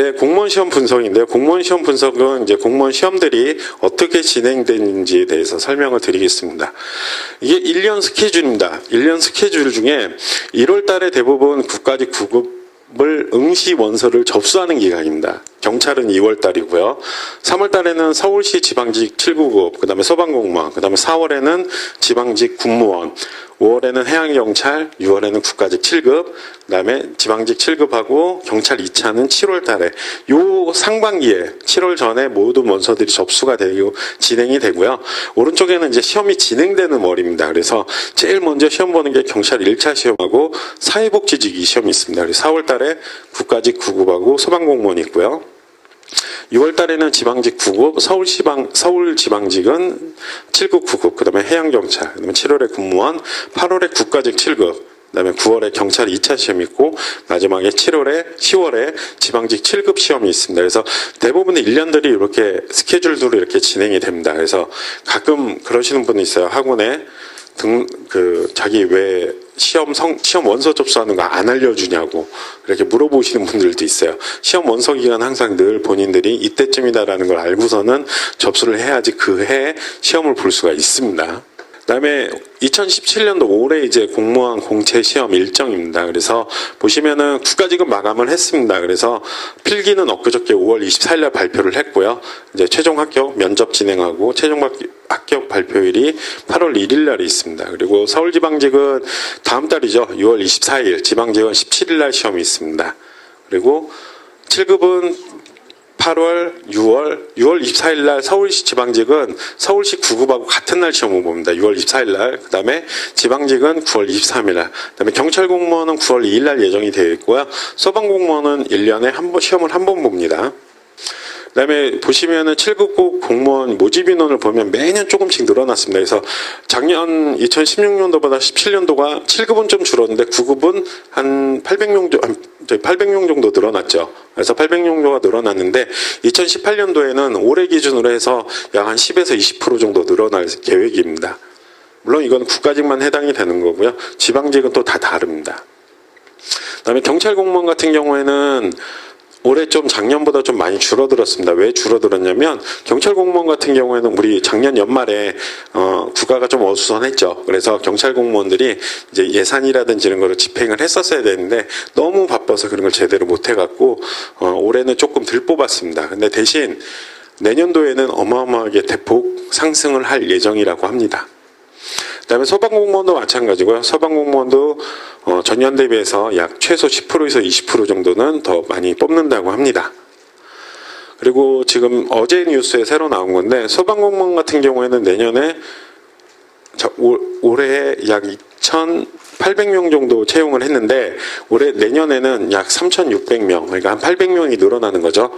이제 공무원 시험 분석인데요. 공무원 시험 분석은 이제 공무원 시험들이 어떻게 진행되는지에 대해서 설명을 드리겠습니다. 이게 1년 스케줄입니다. 1년 스케줄 중에 1월 달에 대부분 국가직 구급 을 응시 원서를 접수하는 기간입니다. 경찰은 2월 달이고요. 3월 달에는 서울시 지방직 7구급, 그다음에 소방공무원, 그다음에 4월에는 지방직 군무원, 5월에는 해양경찰, 6월에는 국가직 7급, 그다음에 지방직 7급하고 경찰 2차는 7월 달에 요 상반기에 7월 전에 모든 원서들이 접수가 되고 진행이 되고요. 오른쪽에는 이제 시험이 진행되는 월입니다. 그래서 제일 먼저 시험 보는 게 경찰 1차 시험하고 사회복지직 2 시험이 있습니다. 그래서 4월 달에 국가직 9급하고 소방공무원이 있고요. 6월 달에는 지방직 9급, 서울시방, 서울지방직은 7급 9급, 그 다음에 해양경찰, 그 다음에 7월에 군무원, 8월에 국가직 7급, 그 다음에 9월에 경찰 2차 시험이 있고 마지막에 7월에 10월에 지방직 7급 시험이 있습니다. 그래서 대부분의 1년들이 이렇게 스케줄대로 이렇게 진행이 됩니다. 그래서 가끔 그러시는 분이 있어요. 학원에 등 그 자기 왜 시험 성 시험 원서 접수하는 거 안 알려주냐고 이렇게 물어보시는 분들도 있어요. 시험 원서 기간 항상 늘 본인들이 이때쯤이다라는 걸 알고서는 접수를 해야지 그해 시험을 볼 수가 있습니다. 그다음에 2017년도 올해 이제 공무원 공채 시험 일정입니다. 그래서 보시면은 국가직은 마감을 했습니다. 그래서 필기는 엊그저께 5월 24일 날 발표를 했고요. 이제 최종 합격 면접 진행하고 최종 합- 합격 발표일이 8월 1일 날이 있습니다. 그리고 서울지방직은 다음 달이죠. 6월 24일, 지방직은 17일 날 시험이 있습니다. 그리고 7급은 8월, 6월, 6월 24일 날 서울시 지방직은 서울시 9급하고 같은 날 시험을 봅니다. 6월 24일 날. 그 다음에 지방직은 9월 23일 날. 그 다음에 경찰 공무원은 9월 2일 날 예정이 되어 있고요. 소방 공무원은 1년에 한 번 시험을 한 번 봅니다. 그다음에 보시면은 7급 공무원 모집 인원을 보면 매년 조금씩 늘어났습니다. 그래서 작년 2016년도보다 17년도가 7급은 좀 줄었는데 9급은 한 800명 정도, 800명 정도 늘어났죠. 그래서 800명 정도가 늘어났는데 2018년도에는 올해 기준으로 해서 약 한 10에서 20% 정도 늘어날 계획입니다. 물론 이건 국가직만 해당이 되는 거고요. 지방직은 또 다 다릅니다. 그다음에 경찰 공무원 같은 경우에는 올해 좀 작년보다 좀 많이 줄어들었습니다. 왜 줄어들었냐면 경찰 공무원 같은 경우에는 우리 작년 연말에 어, 국가가 좀 어수선했죠. 그래서 경찰 공무원들이 이제 예산이라든지 이런 거를 집행을 했었어야 되는데 너무 바빠서 그런 걸 제대로 못 해갖고 어, 올해는 조금 덜 뽑았습니다. 근데 대신 내년도에는 어마어마하게 대폭 상승을 할 예정이라고 합니다. 그다음에 소방공무원도 마찬가지고요. 소방공무원도 어, 전년 대비해서 약 최소 10%에서 20% 정도는 더 많이 뽑는다고 합니다. 그리고 지금 어제 뉴스에 새로 나온 건데 소방공무원 같은 경우에는 내년에 저, 올, 올해 약 2,800명 정도 채용을 했는데 올해 내년에는 약 3,600명, 그러니까 한 800명이 늘어나는 거죠.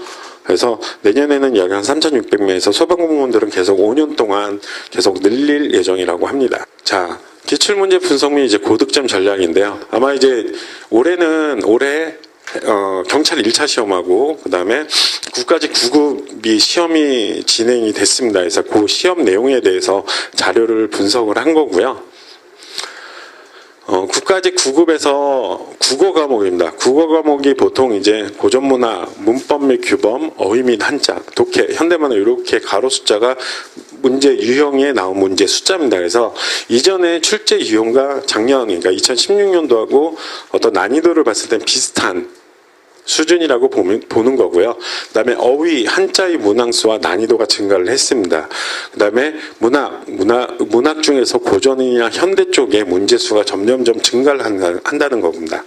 그래서 내년에는 약 한 3,600명에서 소방공무원들은 계속 5년 동안 계속 늘릴 예정이라고 합니다. 자, 기출문제 분석 및 이제 고득점 전략인데요. 아마 이제 올해는 올해 어, 경찰 1차 시험하고 그다음에 국가직 9급이 시험이 진행이 됐습니다. 그래서 그 시험 내용에 대해서 자료를 분석을 한 거고요. 어, 국가직 9급에서 국어 과목입니다. 국어 과목이 보통 이제 고전문화, 문법 및 규범, 어휘 및 한자, 독해, 현대문화 이렇게 가로 숫자가 문제 유형에 나온 문제 숫자입니다. 그래서 이전에 출제 유형과 작년, 그러니까 2016년도하고 어떤 난이도를 봤을 땐 비슷한 수준이라고 보는 거고요. 그 다음에 어휘 한자의 문항수와 난이도가 증가를 했습니다. 그 다음에 문학 문학 문학 중에서 고전이나 현대 쪽의 문제 수가 점점점 증가를 한다, 한다는 겁니다.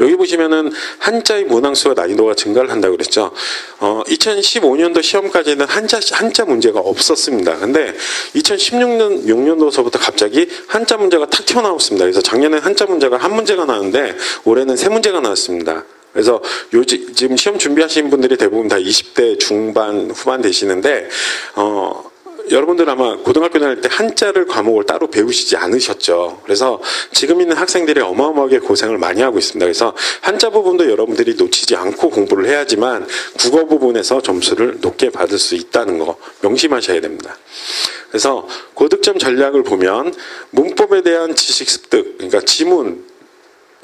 여기 보시면은 한자의 문항수와 난이도가 증가를 한다고 그랬죠. 어, 2015년도 시험까지는 한자 한자 문제가 없었습니다. 근데 2016년 6년도서부터 갑자기 한자 문제가 탁 튀어나왔습니다. 그래서 작년에 한자 문제가 한 문제가 나왔는데 올해는 세 문제가 나왔습니다. 그래서 요즘 지금 시험 준비하시는 분들이 대부분 다 20대 중반 후반 되시는데 어 여러분들 아마 고등학교 다닐 때 한자를 과목을 따로 배우시지 않으셨죠. 그래서 지금 있는 학생들이 어마어마하게 고생을 많이 하고 있습니다. 그래서 한자 부분도 여러분들이 놓치지 않고 공부를 해야지만 국어 부분에서 점수를 높게 받을 수 있다는 거 명심하셔야 됩니다. 그래서 고득점 전략을 보면 문법에 대한 지식 습득, 그러니까 지문,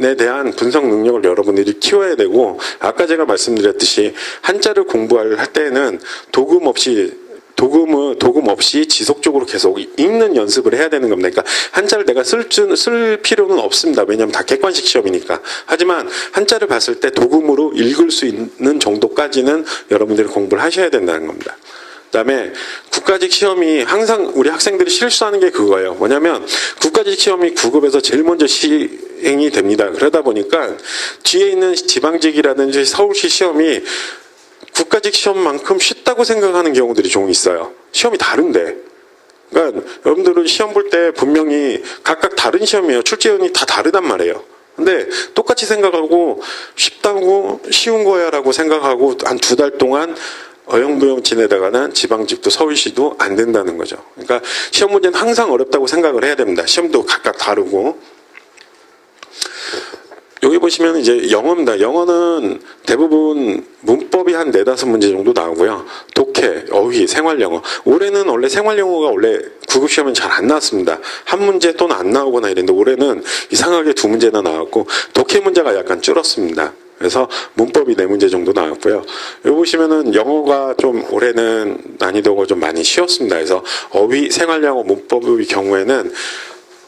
에 대한 분석 능력을 여러분들이 키워야 되고 아까 제가 말씀드렸듯이 한자를 공부할 때는 도금 없이 도금은 도금 없이 지속적으로 계속 읽는 연습을 해야 되는 겁니다. 그러니까 한자를 내가 쓸, 줄- 쓸 필요는 없습니다. 왜냐하면 다 객관식 시험이니까. 하지만 한자를 봤을 때 도금으로 읽을 수 있는 정도까지는 여러분들이 공부를 하셔야 된다는 겁니다. 그다음에 국가직 시험이 항상 우리 학생들이 실수하는 게 그거예요. 뭐냐면 국가직 시험이 9급에서 제일 먼저 시 행이 됩니다. 그러다 보니까 뒤에 있는 지방직이라든지 서울시 시험이 국가직 시험만큼 쉽다고 생각하는 경우들이 좀 있어요. 시험이 다른데. 그러니까 여러분들은 시험 볼 때 분명히 각각 다른 시험이에요. 출제원이 다 다르단 말이에요. 근데 똑같이 생각하고 쉽다고 쉬운 거야라고 생각하고 한 두 달 동안 어영부영 지내다가는 지방직도 서울시도 안 된다는 거죠. 그러니까 시험 문제는 항상 어렵다고 생각을 해야 됩니다. 시험도 각각 다르고 여기 보시면 이제 영어입니다. 영어는 대부분 문법이 한 네다섯 문제 정도 나오고요. 독해, 어휘, 생활영어. 올해는 원래 생활영어가 원래 구급 시험은 잘 안 나왔습니다. 한 문제 또는 안 나오거나 이랬는데 올해는 이상하게 두 문제나 나왔고 독해 문제가 약간 줄었습니다. 그래서 문법이 네 문제 정도 나왔고요. 여기 보시면은 영어가 좀 올해는 난이도가 좀 많이 쉬웠습니다. 그래서 어휘, 생활영어, 문법의 경우에는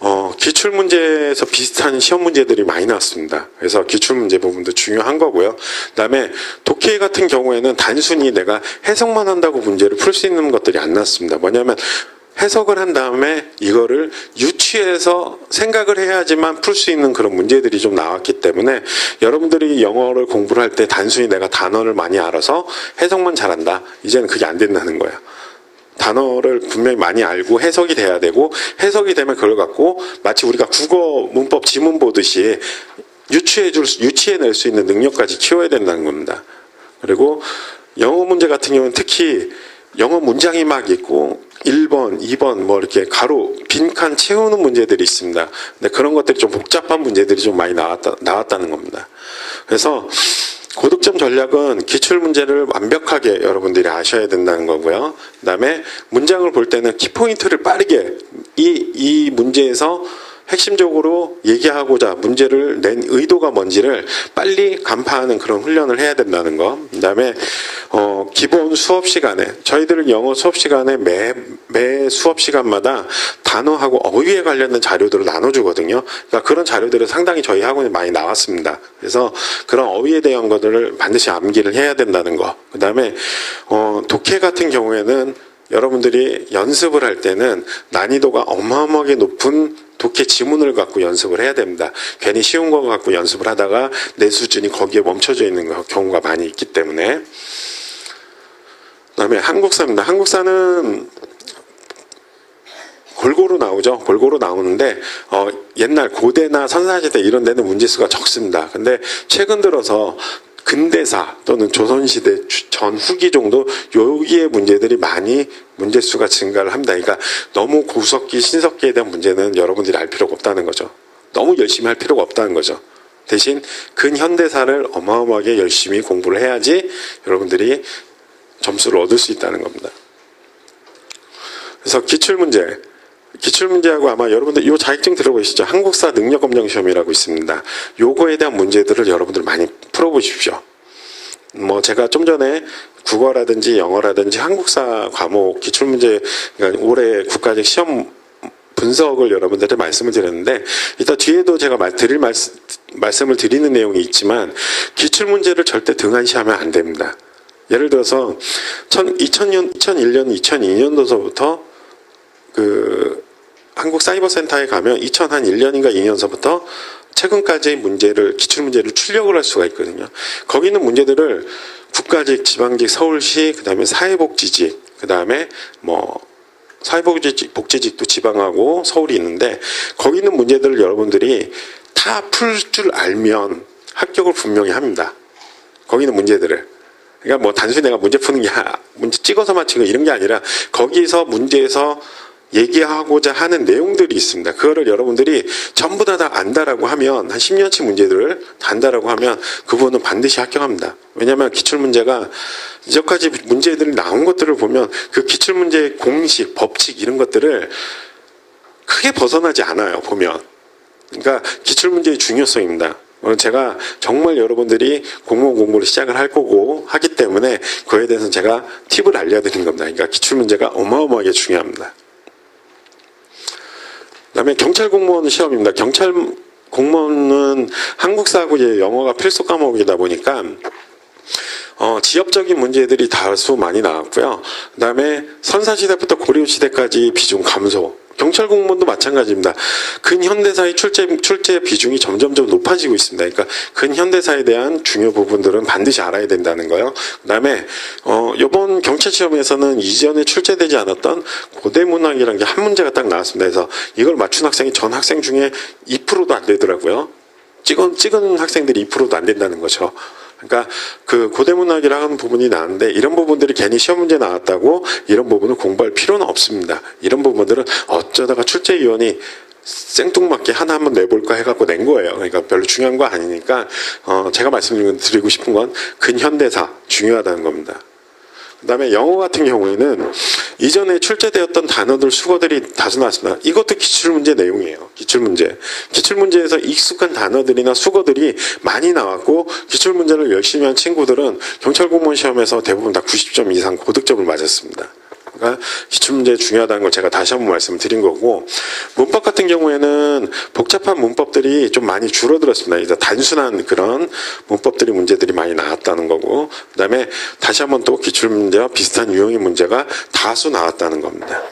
어, 기출 문제에서 비슷한 시험 문제들이 많이 나왔습니다. 그래서 기출 문제 부분도 중요한 거고요. 그다음에 독해 같은 경우에는 단순히 내가 해석만 한다고 문제를 풀 수 있는 것들이 안 나왔습니다. 뭐냐면 해석을 한 다음에 이거를 유추해서 생각을 해야지만 풀 수 있는 그런 문제들이 좀 나왔기 때문에 여러분들이 영어를 공부를 할 때 단순히 내가 단어를 많이 알아서 해석만 잘한다. 이제는 그게 안 된다는 거예요. 단어를 분명히 많이 알고 해석이 돼야 되고 해석이 되면 그걸 갖고 마치 우리가 국어 문법 지문 보듯이 유추해 줄 수- 유추해 낼 수 있는 능력까지 키워야 된다는 겁니다. 그리고 영어 문제 같은 경우는 특히 영어 문장이 막 있고 1번, 2번 뭐 이렇게 가로 빈칸 채우는 문제들이 있습니다. 근데 그런 것들이 좀 복잡한 문제들이 좀 많이 나왔다, 나왔다는 겁니다. 그래서 고득점 전략은 기출 문제를 완벽하게 여러분들이 아셔야 된다는 거고요. 그다음에 문장을 볼 때는 키포인트를 빠르게 이, 이 문제에서 핵심적으로 얘기하고자 문제를 낸 의도가 뭔지를 빨리 간파하는 그런 훈련을 해야 된다는 거. 그다음에 어, 기본 수업 시간에 저희들은 영어 수업 시간에 매, 매 수업 시간마다 단어하고 어휘에 관련된 자료들을 나눠주거든요. 그러니까 그런 자료들은 상당히 저희 학원에 많이 나왔습니다. 그래서 그런 어휘에 대한 것들을 반드시 암기를 해야 된다는 거. 그다음에 어, 독해 같은 경우에는 여러분들이 연습을 할 때는 난이도가 어마어마하게 높은 독해 지문을 갖고 연습을 해야 됩니다. 괜히 쉬운 거 갖고 연습을 하다가 내 수준이 거기에 멈춰져 있는 거- 경우가 많이 있기 때문에. 그다음에 한국사입니다. 한국사는 골고루 나오죠. 골고루 나오는데 어, 옛날 고대나 선사시대 이런 데는 문제수가 적습니다. 근데 최근 들어서 근대사 또는 조선시대 주- 전 후기 정도 여기에 문제들이 많이 문제수가 증가를 합니다. 그러니까 너무 고석기, 신석기에 대한 문제는 여러분들이 알 필요가 없다는 거죠. 너무 열심히 할 필요가 없다는 거죠. 대신 근현대사를 어마어마하게 열심히 공부를 해야지 여러분들이 점수를 얻을 수 있다는 겁니다. 그래서 기출 문제, 기출 문제하고 아마 여러분들 이 자격증 들어보시죠? 한국사 능력 검정 시험이라고 있습니다. 요거에 대한 문제들을 여러분들 많이 풀어보십시오. 뭐 제가 좀 전에 국어라든지 영어라든지 한국사 과목 기출 문제 그러니까 올해 국가직 시험 분석을 여러분들한테 말씀을 드렸는데 이따 뒤에도 제가 말, 드릴 말씀, 말씀을 드리는 내용이 있지만 기출 문제를 절대 등한시하면 안 됩니다. 예를 들어서 2000년, 2001년, 2002년도서부터 그 한국 사이버센터에 가면 2001년인가 2년서부터 최근까지의 문제를 기출 문제를 출력을 할 수가 있거든요. 거기 있는 문제들을 국가직, 지방직, 서울시, 그다음에 사회복지직, 그다음에 뭐 사회복지직, 복지직도 지방하고 서울이 있는데 거기 있는 문제들을 여러분들이 다 풀 줄 알면 합격을 분명히 합니다. 거기 있는 문제들을. 그러니까 뭐 단순히 내가 문제 푸는 게 아- 문제 찍어서 맞히고 이런 게 아니라 거기서 문제에서 얘기하고자 하는 내용들이 있습니다. 그거를 여러분들이 전부 다, 다 안다라고 하면 한 10년치 문제들을 다 안다라고 하면 그분은 반드시 합격합니다. 왜냐하면 기출 문제가 이제까지 문제들이 나온 것들을 보면 그 기출 문제의 공식, 법칙 이런 것들을 크게 벗어나지 않아요. 보면. 그러니까 기출 문제의 중요성입니다. 제가 정말 여러분들이 공무원 공부를 시작을 할 거고 하기 때문에 그에 대해서 제가 팁을 알려드린 겁니다. 그러니까 기출문제가 어마어마하게 중요합니다. 그다음에 경찰 공무원 시험입니다. 경찰 공무원은 한국사하고 영어가 필수 과목이다 보니까 어, 지역적인 문제들이 다수 많이 나왔고요. 그다음에 선사시대부터 고려시대까지 비중 감소. 경찰 공무원도 마찬가지입니다. 근현대사의 출제 출제 비중이 점점점 높아지고 있습니다. 그러니까 근현대사에 대한 중요 부분들은 반드시 알아야 된다는 거요. 그다음에 어, 이번 경찰 시험에서는 이전에 출제되지 않았던 고대 문학이라는 게 한 문제가 딱 나왔습니다. 그래서 이걸 맞춘 학생이 전 학생 중에 2%도 안 되더라고요. 찍은 찍은 학생들이 2%도 안 된다는 거죠. 그러니까 그 고대 문학이라는 부분이 나왔는데 이런 부분들이 괜히 시험 문제 나왔다고 이런 부분을 공부할 필요는 없습니다. 이런 부분들은 어쩌다가 출제위원이 생뚱맞게 하나 한번 내볼까 해갖고 낸 거예요. 그러니까 별로 중요한 거 아니니까 어 제가 말씀드리고 싶은 건 근현대사 중요하다는 겁니다. 그다음에 영어 같은 경우에는 이전에 출제되었던 단어들 수거들이 다수 나왔습니다. 이것도 기출 문제 내용이에요. 기출 문제. 기출 문제에서 익숙한 단어들이나 수거들이 많이 나왔고 기출 문제를 열심히 한 친구들은 경찰 공무원 시험에서 대부분 다 90점 이상 고득점을 맞았습니다. 그러니까 기출문제 중요하다는 걸 제가 다시 한번 말씀을 드린 거고 문법 같은 경우에는 복잡한 문법들이 좀 많이 줄어들었습니다. 이제 단순한 그런 문법들이 문제들이 많이 나왔다는 거고 그다음에 다시 한번 또 기출문제와 비슷한 유형의 문제가 다수 나왔다는 겁니다.